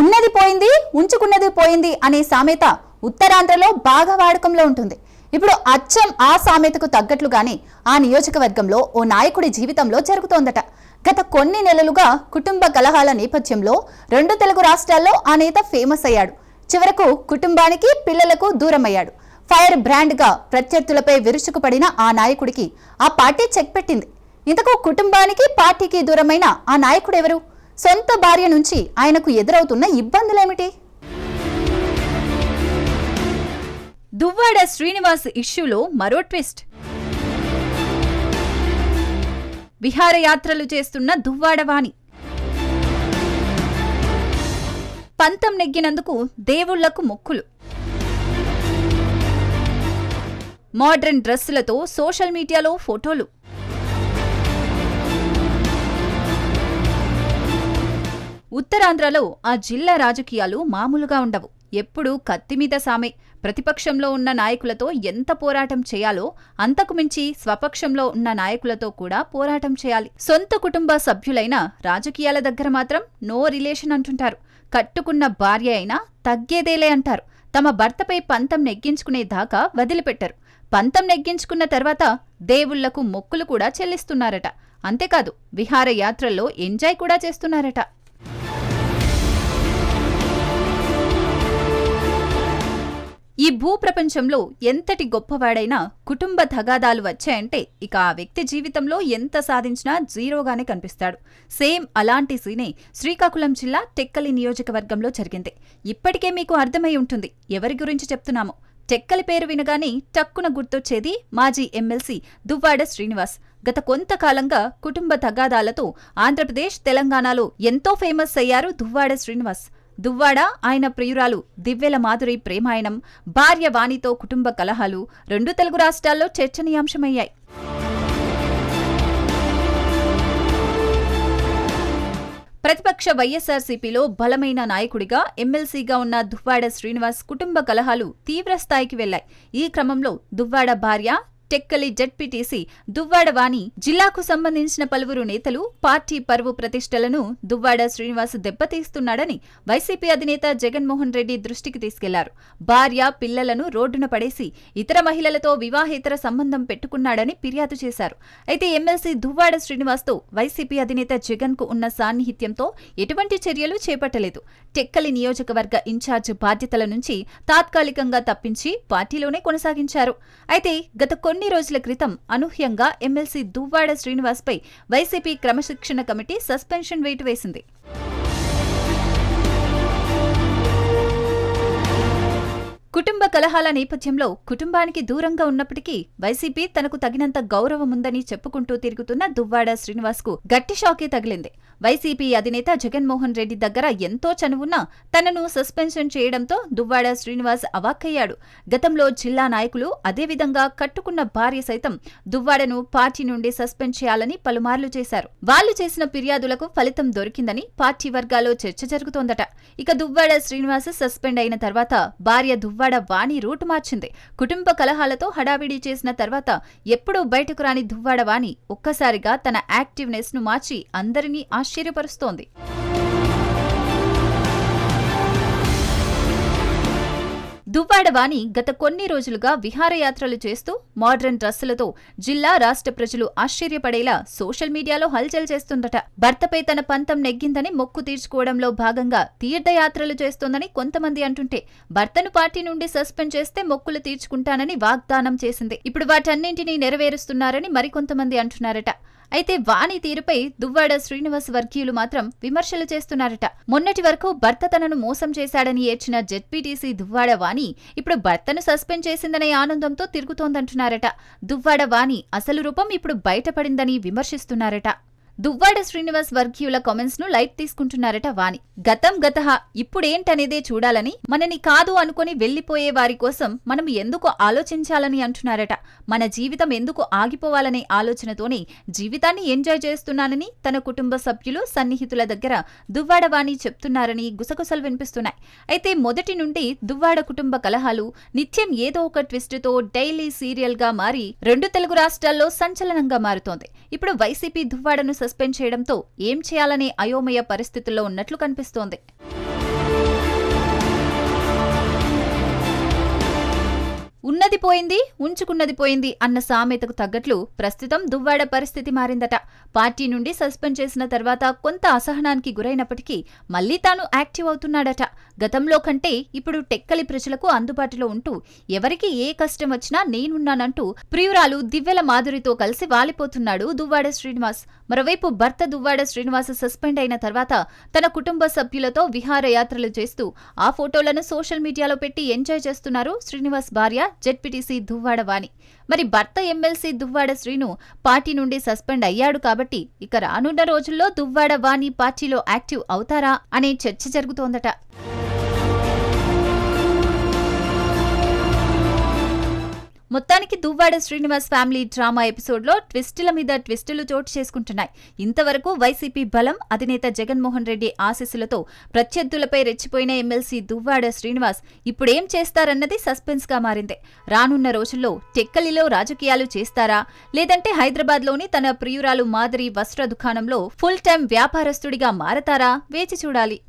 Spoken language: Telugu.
ఉన్నది పోయింది ఉంచుకున్నది పోయింది అనే సామెత ఉత్తరాంధ్రలో బాగా వాడకంలో ఉంటుంది. ఇప్పుడు అచ్చం ఆ సామెతకు తగ్గట్లుగానే ఆ నియోజకవర్గంలో ఓ నాయకుడి జీవితంలో జరుగుతోందట. గత కొన్ని నెలలుగా కుటుంబ కలహాల నేపథ్యంలో రెండు తెలుగు రాష్ట్రాల్లో ఆ నేత ఫేమస్ అయ్యాడు. చివరకు కుటుంబానికి పిల్లలకు దూరమయ్యాడు. ఫైర్ బ్రాండ్గా ప్రత్యర్థులపై విరుచుకుపడిన ఆ నాయకుడికి ఆ పార్టీ చెక్ పెట్టింది. ఇంతకు కుటుంబానికి పార్టీకి దూరమైన ఆ నాయకుడు ఎవరు? సొంత భార్య నుంచి ఆయనకు ఎదురవుతున్న ఇబ్బందులేమిటి? దువ్వాడ శ్రీనివాస్ ఇష్యూలో మరో ట్విస్ట్. విహారయాత్రలు చేస్తున్న దువ్వాడవాణి పంతం నెగ్గినందుకు దేవుళ్ళకు మొక్కులు. మోడ్రన్ డ్రెస్సులతో సోషల్ మీడియాలో ఫోటోలు. ఉత్తరాంధ్రలో ఆ జిల్లా రాజకీయాలు మామూలుగా ఉండవు. ఎప్పుడూ కత్తిమీద సామే. ప్రతిపక్షంలో ఉన్న నాయకులతో ఎంత పోరాటం చేయాలో అంతకుమించి స్వపక్షంలో ఉన్న నాయకులతో కూడా పోరాటం చేయాలి. సొంత కుటుంబ సభ్యులైన రాజకీయాల దగ్గర మాత్రం నో రిలేషన్ అంటుంటారు. కట్టుకున్న భార్య అయినా తగ్గేదేలే అంటారు. తమ భర్తపై పంతం నెగ్గించుకునే దాకా వదిలిపెట్టరు. పంతం నెగ్గించుకున్న తర్వాత దేవుళ్ళకు మొక్కులు కూడా చెల్లిస్తున్నారట. అంతేకాదు విహారయాత్రల్లో ఎంజాయ్ కూడా చేస్తున్నారట. ఈ భూప్రపంచంలో ఎంతటి గొప్పవాడైనా కుటుంబ తగాదాలు వచ్చాయంటే ఇక ఆ వ్యక్తి జీవితంలో ఎంత సాధించినా జీరోగానే కనిపిస్తాడు. సేమ్ అలాంటి సీనే శ్రీకాకుళం జిల్లా టెక్కలి నియోజకవర్గంలో జరిగింది. ఇప్పటికే మీకు అర్థమై ఉంటుంది. ఎవరి గురించి చెప్తున్నామో? టెక్కలి పేరు వినగానే టక్కున గుర్తొచ్చేది మాజీ ఎమ్మెల్సీ దువ్వాడ శ్రీనివాస్. గత కొంతకాలంగా కుటుంబ తగాదాలతో ఆంధ్రప్రదేశ్ తెలంగాణలో ఎంతో ఫేమస్ అయ్యారు దువ్వాడ శ్రీనివాస్. దువ్వాడ ఆయన ప్రియురాలు దివ్యల మాధురి ప్రేమాయణం భార్య వాణితో కుటుంబ కలహాలు రెండు తెలుగు రాష్ట్రాల్లో చర్చనీయాంశమయ్యాయి. ప్రతిపక్ష వైఎస్ఆర్సీపీలో బలమైన నాయకుడిగా ఎమ్మెల్సీగా ఉన్న దువ్వాడ శ్రీనివాస్ కుటుంబ కలహాలు తీవ్రస్థాయికి వెళ్ళాయి ఈ క్రమంలో దువ్వాడ భార్య టెక్కలి జడ్పీటీసీ దువ్వాడవాణి జిల్లాకు సంబంధించిన పలువురు నేతలు పార్టీ పరువు ప్రతిష్టలను దువ్వాడ శ్రీనివాస్ దెబ్బతీస్తున్నాడని వైసీపీ అధినేత జగన్మోహన్ రెడ్డి దృష్టికి తీసుకెళ్ళారు. భార్య పిల్లలను రోడ్డున పడేసి ఇతర మహిళలతో వివాహేతర సంబంధం పెట్టుకున్నాడని ఫిర్యాదు చేశారు. అయితే ఎమ్మెల్సీ దువ్వాడ శ్రీనివాస్తో వైసీపీ అధినేత జగన్కు ఉన్న సాన్నిహిత్యంతో ఎటువంటి చర్యలు చేపట్టలేదు. టెక్కలి నియోజకవర్గ ఇన్ఛార్జ్ బాధ్యతల నుంచి తాత్కాలికంగా తప్పించి పార్టీలోనే కొనసాగించారు. అయితే గత కొన్ని కొన్ని రోజుల క్రితం అనూహ్యంగా ఎమ్మెల్సీ దువ్వాడ శ్రీనివాస్పై వైసీపీ క్రమశిక్షణ కమిటీ సస్పెన్షన్ వేటు వేసింది. కుటుంబ కలహాల నేపథ్యంలో కుటుంబానికి దూరంగా ఉన్నప్పటికీ వైసీపీ తనకు తగినంత గౌరవం ఉందని చెప్పుకుంటూ తిరుగుతున్న దువ్వాడ శ్రీనివాస్కు గట్టి షాకే తగిలింది. వైసీపీ అధినేత జగన్మోహన్ రెడ్డి దగ్గర ఎంతో చనువున్నా తనను సస్పెన్షన్ చేయడంతో దువ్వాడ శ్రీనివాస్ అవాక్కయ్యాడు. గతంలో జిల్లా నాయకులు అదేవిధంగా కట్టుకున్న భార్య సైతం దువ్వాడను పార్టీ నుండి సస్పెండ్ చేయాలని పలుమార్లు చేశారు. వాళ్ళు చేసిన ఫిర్యాదులకు ఫలితం దొరికిందని పార్టీ వర్గాల్లో చర్చ జరుగుతోందట. ఇక దువ్వాడ శ్రీనివాస్ సస్పెండ్ అయిన తర్వాత భార్య దువ్వాడ వాణి రూటు మార్చింది. కుటుంబ కలహాలతో హడావిడి చేసిన తర్వాత ఎప్పుడూ బయటకు రాని దువ్వాడ వాణి ఒక్కసారిగా తన యాక్టివ్నెస్ను మార్చి అందరినీ ఆశ్చర్యపరుస్తోంది. దువ్వాడ గత కొన్ని రోజులుగా విహారయాత్రలు చేస్తూ మోడ్రన్ డ్రస్సులతో జిల్లా రాష్ట్ర ప్రజలు ఆశ్చర్యపడేలా సోషల్ మీడియాలో హల్చల్ చేస్తుందట. భర్తపై తన పంతం నెగ్గిందని మొక్కు తీర్చుకోవడంలో భాగంగా తీర్థయాత్రలు చేస్తోందని కొంతమంది అంటుంటే భర్తను పార్టీ నుండి సస్పెండ్ చేస్తే మొక్కులు తీర్చుకుంటానని వాగ్దానం చేసింది. ఇప్పుడు వాటన్నింటినీ నెరవేరుస్తున్నారని మరికొంతమంది అంటున్నారట. అయితే వాణి తీరుపై దువ్వాడ శ్రీనివాస్ వర్గీయులు మాత్రం విమర్శలు చేస్తున్నారట. మొన్నటి వరకు భర్త తనను మోసం చేశాడని ఏడ్చిన జెడ్పీటీసీ దువ్వాడ వాణి ఇప్పుడు భర్తను సస్పెండ్ చేసిందనే ఆనందంతో తిరుగుతోందంటున్నారట. దువ్వాడ వాణి అసలు రూపం ఇప్పుడు బయటపడిందని విమర్శిస్తున్నారట. దువ్వాడ శ్రీనివాస్ వర్గీయుల కామెంట్స్ను లైట్ తీసుకుంటున్నారట వాణి. గతం గత ఇప్పుడేంటనేదే చూడాలని మనని కాదు అనుకుని వెళ్ళిపోయే వారి కోసం మనం ఎందుకు ఆలోచించాలని అంటున్నారట? మన జీవితం ఎందుకు ఆగిపోవాలనే ఆలోచనతోనే జీవితాన్ని ఎంజాయ్ చేస్తున్నానని తన కుటుంబ సభ్యులు సన్నిహితుల దగ్గర దువ్వాడ వాణి చెప్తున్నారని గుసగుసలు వినిపిస్తున్నాయి. అయితే మొదటి నుండి దువ్వాడ కుటుంబ కలహాలు నిత్యం ఏదో ఒక ట్విస్ట్తో డైలీ సీరియల్గా మారి రెండు తెలుగు రాష్ట్రాల్లో సంచలనంగా మారుతోంది. ఇప్పుడు వైసీపీ దువ్వాడను సస్పెండ్ చేయడంతో ఏం చేయాలనే అయోమయ పరిస్థితుల్లో ఉన్నట్లు కనిపిస్తోంది. ఉన్నది పోయింది ఉంచుకున్నది పోయింది అన్న సామెతకు తగ్గట్లు ప్రస్తుతం దువ్వాడ పరిస్థితి మారిందట. పార్టీ నుండి సస్పెండ్ చేసిన తర్వాత కొంత అసహనానికి గురైనప్పటికీ మళ్ళీ తాను యాక్టివ్ అవుతున్నాడట. గతంలో కంటే ఇప్పుడు టెక్కలి ప్రజలకు అందుబాటులో ఉంటూ ఎవరికి ఏ కష్టం వచ్చినా నేనున్నానంటూ ప్రియురాలు దివ్యల మాధురితో కలిసి వాలిపోతున్నాడు దువ్వాడ శ్రీనివాస్. మరోవైపు భర్త దువ్వాడ శ్రీనివాస్ సస్పెండ్ అయిన తర్వాత తన కుటుంబ సభ్యులతో విహారయాత్రలు చేస్తూ ఆ ఫోటోలను సోషల్ మీడియాలో పెట్టి ఎంజాయ్ చేస్తున్నారు శ్రీనివాస్ భార్య జెడ్పీటీసీ దువ్వాడ వాణి. మరి భర్త ఎమ్మెల్సీ దువ్వాడ శ్రీను పార్టీ నుండి సస్పెండ్ అయ్యాడు కాబట్టి ఇక రానున్న రోజుల్లో దువ్వాడ వాణి పార్టీలో యాక్టివ్ అవుతారా అనే చర్చ జరుగుతోందట. మొత్తానికి దువ్వాడ శ్రీనివాస్ ఫ్యామిలీ డ్రామా ఎపిసోడ్లో ట్విస్టుల మీద ట్విస్టులు చోటు చేసుకుంటున్నాయి. ఇంతవరకు వైసీపీ బలం అధినేత జగన్మోహన్ రెడ్డి ఆశీస్సులతో ప్రత్యర్థులపై రెచ్చిపోయిన ఎమ్మెల్సీ దువ్వాడ శ్రీనివాస్ ఇప్పుడేం చేస్తారన్నది సస్పెన్స్గా మారింది. రానున్న రోజుల్లో టెక్కలిలో రాజకీయాలు చేస్తారా? లేదంటే హైదరాబాద్లోని తన ప్రియురాలు మాదిరి వస్త్ర దుకాణంలో ఫుల్ టైం వ్యాపారస్తుడిగా మారతారా? వేచి చూడాలి.